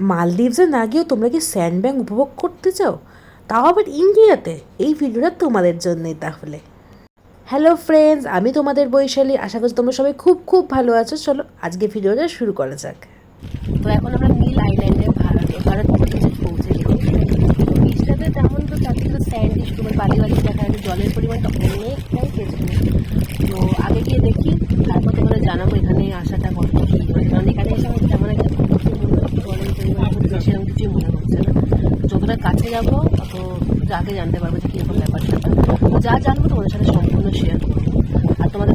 মালদ্বীপসে না গিয়েও তোমরা কি স্যান্ড স্যান্ডব্যাং উপভোগ করতে চাও? তাও আবার ইন্ডিয়াতে। এই ভিডিওটা তোমাদের জন্যই তাহলে। হ্যালো ফ্রেন্ডস আমি তোমাদের বৈশালী। আশা করছি তোমরা সবাই খুব খুব ভালো আছো। চলো আজকে ভিডিওটা শুরু করা যাক। তো এখন আমরা নীল আইল্যান্ডে ভারত ভারত পৌঁছে বিচটাতে তেমন তো চারদিকে স্যান্ড শুধু বালি বালি দেখা যাচ্ছে জলের পরিমাণটা অনেকটাই বেশি। তো আগে গিয়ে দেখি, তারপর তোমাদের জানাব, এখানে আসাটা কত কি হয় কারণ এখানে এসে আমার তেমন একটা জলের পরিমাণ বেশি এরকম কিছুই মনে হচ্ছে না কাছে যাব, তো যাকে জানতে পারব যে কীরকম ব্যাপার যা জানব তোমাদের সাথে সম্পূর্ণ শেয়ার করব। আর তোমাদের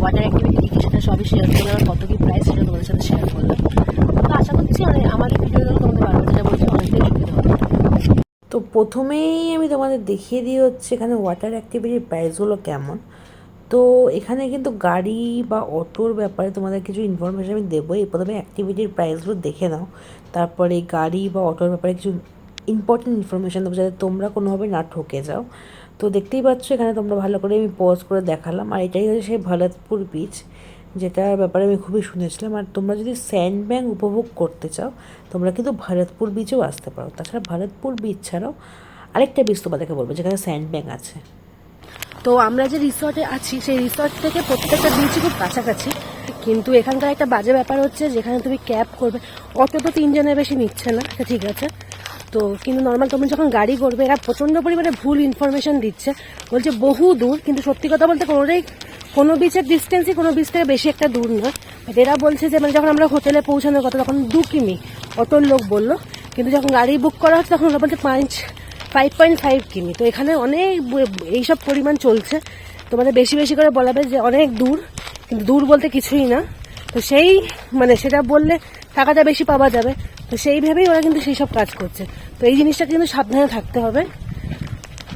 ওয়াটার অ্যাক্টিভিটি কী সেটা সবই শেয়ার করলাম আর কত কী প্রাইস সেটা তোমাদের সাথে শেয়ার করলাম। তো আশা করছি মানে আমার ভিডিওগুলো তোমাদের বারো যেটা বলছি, অনেকটাই সুবিধা হবে। তো প্রথমেই আমি তোমাদের দেখিয়ে দিই হচ্ছে এখানে ওয়াটার অ্যাক্টিভিটির প্রাইসগুলো কেমন। তো এখানে কিন্তু গাড়ি বা অটোর ব্যাপারে তোমাদের কিছু ইনফরমেশন আমি দেবো। এই প্রথমে অ্যাক্টিভিটির প্রাইসগুলো দেখে নাও। তারপরে গাড়ি বা অটোর ব্যাপারে কিছু ইম্পর্টেন্ট ইনফরমেশান দেবো যাতে তোমরা কোনোভাবে না ঠকে যাও। তো দেখতেই পাচ্ছ, এখানে তোমরা ভালো করে আমি পজ করে দেখালাম। আর এটাই হচ্ছে সেই ভরতপুর বিচ যেটার ব্যাপারে আমি খুবই শুনেছিলাম। আর তোমরা যদি স্যান্ড ব্যাং উপভোগ করতে চাও, তোমরা কিন্তু ভরতপুর বিচেও আসতে পারো। তাছাড়া ভরতপুর বিচ ছাড়াও আরেকটা বিচ তোমাদেরকে বলব, যেখানে স্যান্ড ব্যাং আছে। তো আমরা যে রিসর্টে আছি, সেই রিসর্ট থেকে প্রত্যেকটা বিচই খুব কাছাকাছি। কিন্তু এখানকার একটা বাজে ব্যাপার হচ্ছে, যেখানে তুমি ক্যাব করবে অটো তো তিনজনের বেশি নিচ্ছে না ঠিক আছে। তো কিন্তু নর্মাল তুমি যখন গাড়ি করবে, এরা প্রচণ্ড পরিমাণে ভুল ইনফরমেশন দিচ্ছে। বলছে বহু দূর, কিন্তু সত্যি কথা বলতে কোনোটাই কোনো বিচের ডিস্টেন্সই কোনো বিচ থেকে বেশি একটা দূর নয়। বাট এরা বলছে যে মানে যখন আমরা হোটেলে পৌঁছানোর কথা, তখন দু কিমি, অটোর লোক বলল। কিন্তু যখন গাড়ি বুক করা হচ্ছে, তখন ওরা বলছে পাঁচ ফাইভ পয়েন্ট ফাইভ কিমি। তো এখানে অনেক এইসব পরিমাণ চলছে। তোমাদের বেশি বেশি করে বলাবে যে অনেক দূর, কিন্তু দূর বলতে কিছুই না। তো সেই মানে সেটা বললে টাকাটা বেশি পাওয়া যাবে। তো সেইভাবেই ওরা কিন্তু সেই সব কাজ করছে। তো এই জিনিসটা কিন্তু সাবধানে থাকতে হবে।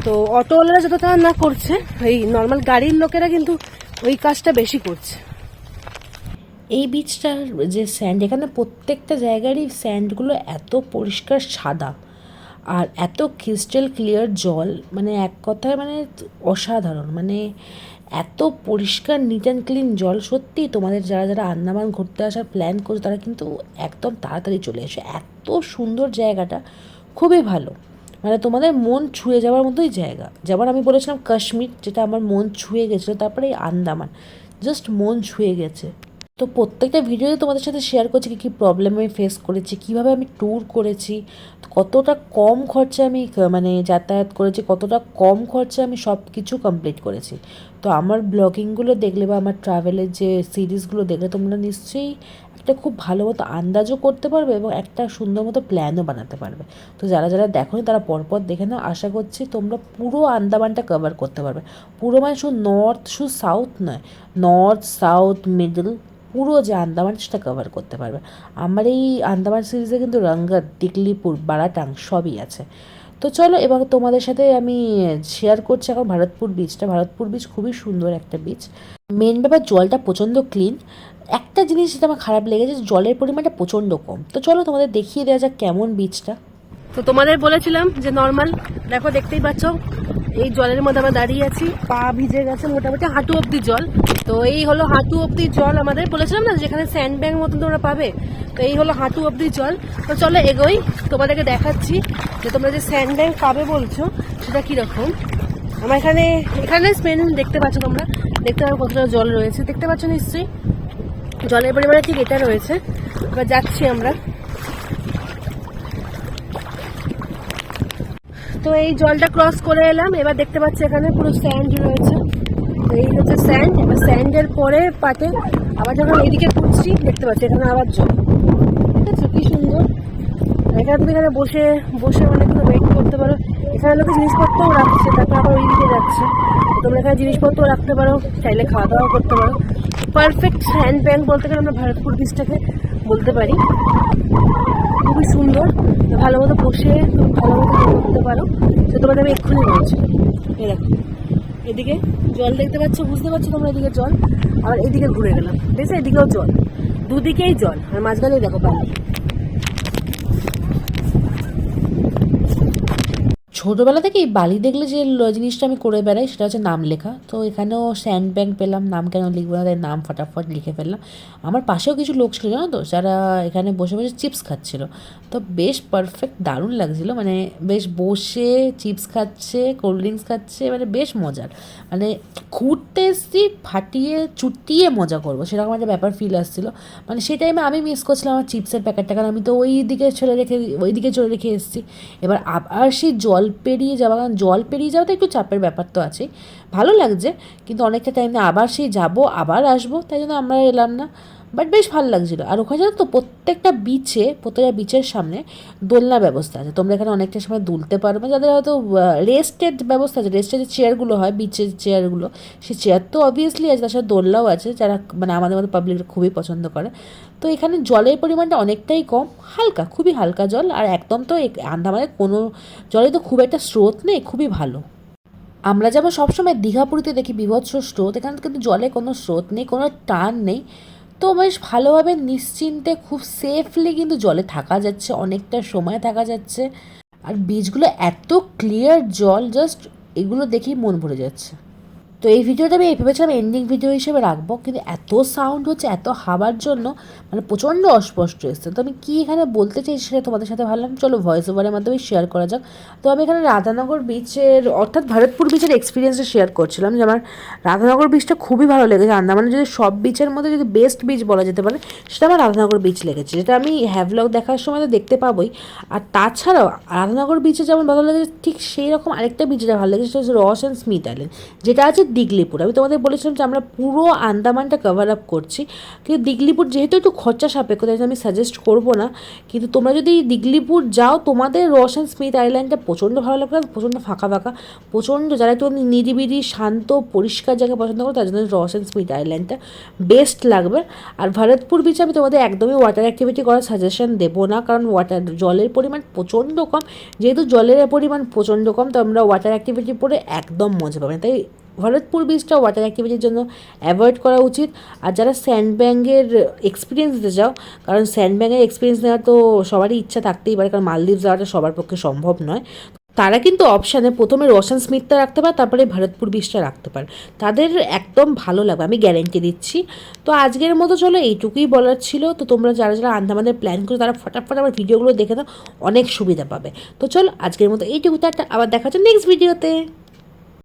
তো অটোওয়ালারা যতটা না করছে, এই নর্মাল গাড়ির লোকেরা কিন্তু ওই কাজটা বেশি করছে। এই বিচটার যে স্যান্ড এখানে প্রত্যেকটা জায়গারই স্যান্ডগুলো এত পরিষ্কার সাদা। আর এত ক্রিস্টাল ক্লিয়ার জল মানে এক কথায় মানে অসাধারণ মানে এত পরিষ্কার নিট অ্যান্ড ক্লিন জল, সত্যি তোমাদের যারা যারা আন্দামান ঘুরতে আসার প্ল্যান করছে, তারা কিন্তু একদম তাড়াতাড়ি চলে এসে। এত সুন্দর জায়গাটা, খুবই ভালো। মানে তোমাদের মন ছুঁয়ে যাওয়ার মতোই জায়গা। যেমন আমি বলেছিলাম কাশ্মীর, যেটা আমার মন ছুঁয়ে গেছিল, তারপরে এই আন্দামান জাস্ট মন ছুঁয়ে গেছে। তো প্রত্যেকটা ভিডিওতে তোমাদের সাথে শেয়ার করছি কী কী প্রবলেম আমি ফেস করেছি, কীভাবে আমি ট্যুর করেছি কতটা কম খরচে আমি মানে যাতায়াত করেছি, কতটা কম খরচে আমি সব কিছু কমপ্লিট করেছি। তো আমার ব্লগিংগুলো দেখলে বা আমার ট্রাভেলের যে সিরিজগুলো দেখলে তোমরা নিশ্চয়ই একটা খুব ভালো মতো আন্দাজও করতে পারবে এবং একটা সুন্দর মতো প্ল্যানও বানাতে পারবে। তো যারা যারা দেখোনি তারা পরপর দেখে নাও, আশা করছি তোমরা পুরো আন্দামানটা কভার করতে পারবে। পুরো মানে শুধু নর্থ শুধু সাউথ নয় নর্থ সাউথ মিডল পুরো যে আন্দামান সেটা কভার করতে পারবে। আমার এই আন্দামান সিরিজে কিন্তু রঙ্গত টিকলিপুর বারাটাং সবই আছে। তো চলো, এবার তোমাদের সাথে আমি শেয়ার করছি এখন ভারতপুর বিচটা ভারতপুর বিচ খুবই সুন্দর একটা বিচ মেন ব্যাপার জলটা প্রচণ্ড ক্লিন একটা জিনিস যেটা আমার খারাপ লেগেছে, জলের পরিমাণটা প্রচণ্ড কম। তো চলো, তোমাদের দেখিয়ে দেওয়া যাক কেমন বিচটা তো তোমাদের বলেছিলাম যে নর্মাল দেখো, দেখতেই পাচ্ছ এই জলের মধ্যে আমরা দাঁড়িয়ে আছি, পা ভিজে গেছে মোটামুটি, হাঁটু অব্দি জল। তো এই হলো হাঁটু অব্দি জল আমাদের, বলেছিলাম না যেখানে স্যান্ড ব্যাগ মতন তোমরা পাবে, তো এই হলো হাঁটু অব্দি জল। তো চলো এগোই, তোমাদেরকে দেখাচ্ছি যে তোমরা যে স্যান্ড ব্যাগ পাবে বলছো, সেটা কীরকম। আমার এখানে এখানে স্মেন দেখতে পাচ্ছ তোমরা, দেখতে পাবে কতটা জল রয়েছে। দেখতে পাচ্ছ নিশ্চয়ই, জলের পরিমাণে ঠিক এটা রয়েছে। এবার যাচ্ছি আমরা। তো এই জলটা ক্রস করে এলাম, এবার দেখতে পাচ্ছি এখানে পুরো স্যান্ড রয়েছে। এই হচ্ছে স্যান্ড এবার স্যান্ডের পরে পাটে আবার যখন এদিকে ঘুরছি দেখতে পাচ্ছি এখানে আবার জল। ঠিক আছে, কি সুন্দর। এখানে তুমি এখানে বসে বসে অনেকগুলো ওয়েট করতে পারো। এখানে লোকে জিনিসপত্রও রাখছে, তারপর আবার ওইদিকে যাচ্ছে। তোমরা এখানে জিনিসপত্র রাখতে পারো, চাইলে খাওয়া দাওয়া করতে পারো। পারফেক্ট হ্যান্ড ব্যাংক বলতে গেলে আমরা ভারতপুর বিচটাকে বলতে পারি। সুন্দর। ভালো মতো বসে ভালো মতো করতে পারো। তো তোমাদের আমি এক্ষুনি বলছি। এই দেখো, এদিকে জল দেখতে পাচ্ছ, বুঝতে পারছ তোমরা এদিকে জল? আবার এদিকে ঘুরে গেলাম। আছে এদিকেও জল। দুদিকেই জল। আর মাঝখানেই দেখো পানি ছোটোবেলা থেকেই বালি দেখলে যে জিনিসটা আমি করে বেড়াই, সেটা হচ্ছে নাম লেখা। তো এখানেও স্যান্ড ব্যাংক পেলাম, নাম কেন লিখব না, তাই নাম ফটাফট লিখে ফেললাম। আমার পাশেও কিছু লোক ছিল, জানো তো, যারা এখানে বসে বসে চিপস খাচ্ছিল। তো বেশ পারফেক্ট দারুণ লাগছিল মানে বেশ বসে চিপস খাচ্ছে কোল্ড ড্রিঙ্কস খাচ্ছে মানে বেশ মজার। মানে ঘুরতে এসছি, ফাটিয়ে, চুটিয়ে মজা করব, সেরকম একটা ব্যাপার ফিল আসছিল। মানে সেই টাইমে আমি মিস করছিলাম আমার চিপসের প্যাকেটটা কারণ আমি তো ওই দিকে চলে রেখে, ওই দিকে চলে রেখে এসেছি। এবার আবার সেই জল পেরিয়ে যাওয়া, কারণ জল পেরিয়ে যাওয়া তো একটু চাপের ব্যাপার তো আছেই। ভালো লাগছে, কিন্তু অনেকটা টাইমে আবার সেই যাব, আবার আসব, তাই জন্য আমরা এলাম না। বাট বেশ ভালো লাগছিল। আর ওখানে জানো তো প্রত্যেকটা বিচে প্রত্যেকটা বিচের সামনে দোলনা ব্যবস্থা আছে। তোমরা এখানে অনেকটা সময় দুলতে পারবে। যাদের হয়তো রেস্টেড ব্যবস্থা আছে রেস্টের যে চেয়ারগুলো হয় বিচের চেয়ারগুলো সেই চেয়ার তো অবভিয়াসলি আছে সাথে দোলনাও আছে, যারা মানে আমাদের মতো পাবলিক খুবই পছন্দ করে। তো এখানে জলের পরিমাণটা অনেকটাই কম, হালকা, খুবই হালকা জল। আর একদম তো আন্দামানের কোনো জলে তো খুব একটা স্রোত নেই, খুবই ভালো। আমরা যেমন সবসময় দীঘা পুরীতে দেখি বিভৎস স্রোত। এখানে কিন্তু জলে কোনো স্রোত নেই, কোনো টান নেই। তো বেশ ভালোভাবে নিশ্চিন্তে খুব সেফলি কিন্তু জলে থাকা যাচ্ছে, অনেকটা সময় থাকা যাচ্ছে। আর বীজগুলো এত ক্লিয়ার জল জাস্ট এগুলো দেখেই মন ভরে যাচ্ছে। তো এই ভিডিওটা আমি ভেবেছিলাম এন্ডিং ভিডিও হিসেবে রাখব, কিন্তু এত সাউন্ড হচ্ছে, এত হাওয়ার জন্য মানে প্রচণ্ড অস্পষ্ট এসছে। তো আমি কী এখানে বলতে চাইছি সেটা তোমাদের সাথে ভাবলাম চলো ভয়েস ওভারের মাধ্যমে শেয়ার করা যাক। তো আমি এখানে রাধানগর বিচের অর্থাৎ ভারতপুর বিচের এক্সপিরিয়েন্সটা শেয়ার করছিলাম, যে আমার রাধানগর বিচটা খুবই ভালো লেগেছে। আন্দামানে যদি সব বিচের মধ্যে যদি বেস্ট বিচ বলা যেতে পারে, সেটা আমার রাধানগর বিচ লেগেছে, যেটা আমি হ্যাভলগ দেখার সময় তো দেখতে পাবোই। আর তাছাড়াও, রাধানগর বিচে যেমন ভালো লেগেছে, ঠিক সেই রকম আরেকটা বিচ যেটা ভালো লেগেছে, সেটা হচ্ছে রস অ্যান্ড স্মিথ আইল্যান্ড যেটা আছে দিগলিপুর। আমি তোমাদের বলেছিলাম যে আমরা পুরো আন্দামানটা কভার আপ করছি। কিন্তু দিগলিপুর যেহেতু একটু খরচা সাপেক্ষ, তাই আমি সাজেস্ট করব না। কিন্তু তোমরা যদি দিগলিপুর যাও, তোমাদের রস অ্যান্ড স্মিথ আইল্যান্ডটা প্রচণ্ড ভালো লাগবে প্রচণ্ড ফাঁকা ফাঁকা, প্রচণ্ড যারা একটু নিরিবিলি, শান্ত, পরিষ্কার জায়গা পছন্দ করো, তার জন্য রস অ্যান্ড স্মিথ আইল্যান্ডটা বেস্ট লাগবে। আর ভরতপুর বিচে আমি তোমাদের একদমই ওয়াটার অ্যাক্টিভিটি করার সাজেশন দেবো না, কারণ ওয়াটার জলের পরিমাণ প্রচণ্ড কম। যেহেতু জলের পরিমাণ প্রচণ্ড কম, তো আমরা ওয়াটার অ্যাক্টিভিটি পরে একদম মজা পাবো তাই ভরতপুর বিচটা ওয়াটার অ্যাক্টিভিটির জন্য অ্যাভয়েড করা উচিত। আর যারা স্যান্ড ব্যাঙ্গের এক্সপিরিয়েন্স দিতে চাও, কারণ স্যান্ড ব্যাঙ্গের এক্সপিরিয়েন্স নেওয়ার তো সবারই ইচ্ছা থাকতেই পারে, কারণ মালদ্বীপ যাওয়াটা সবার পক্ষে সম্ভব নয়। তারা কিন্তু অপশানে প্রথমে রোশন স্মিথটা রাখতে পারে, তারপরে ভরতপুর বিচটা রাখতে পারে। তাদের একদম ভালো লাগবে, আমি গ্যারেন্টি দিচ্ছি। তো আজকের মতো চলো, এইটুকুই বলার ছিল। তো তোমরা যারা যারা আন্দামানের প্ল্যান করো তারা ফটাফট আমার ভিডিওগুলো দেখে দাও অনেক সুবিধা পাবে। তো চলো, আজকের মতো এইটুকু আবার দেখা হচ্ছে নেক্সট ভিডিওতে